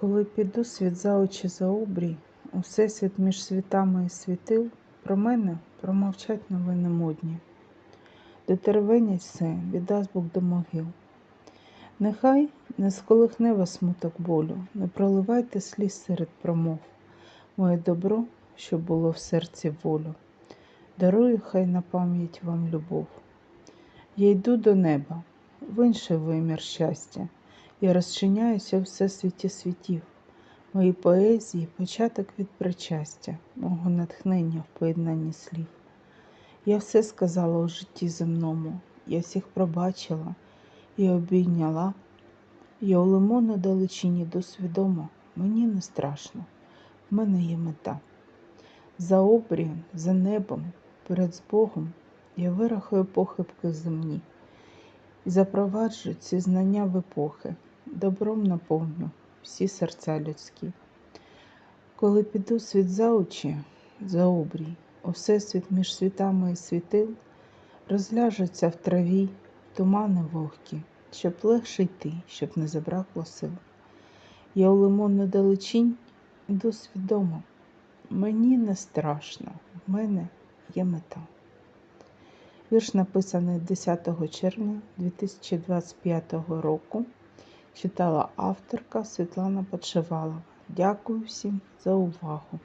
Коли піду світ за очі за обрій, у всесвіт між світами і світил, про мене промовчать новини модні. Дотервенять все, віддасть Бог до могил. Нехай не сколихне вас смуток болю, не проливайте сліз серед промов. Моє добро, що було в серці волю, дарую хай на пам'ять вам любов. Я йду до неба, в інший вимір щастя. Я розчиняюся в всесвіті світів. Мої поезії початок від причастя, мого натхнення в поєднанні слів. Я все сказала у житті земному, я всіх пробачила і обійняла. Я у лимону далечині досвідомо, мені не страшно, в мене є мета. За обрієм, за небом, перед Богом я вирахую похибки земні і запроваджу ці знання в епохи, добром наповню всі серця людські. Коли піду світ за очі, за обрій, у всесвіт між світами і світил, розляжуться в траві тумани вогкі, щоб легше йти, щоб не забракло сил. Я у лимонну далечінь іду свідомо. Мені не страшно, в мене є мета. Вірш написаний 10 червня 2025 року. Читала авторка Світлана Подшивалова. Дякую всім за увагу.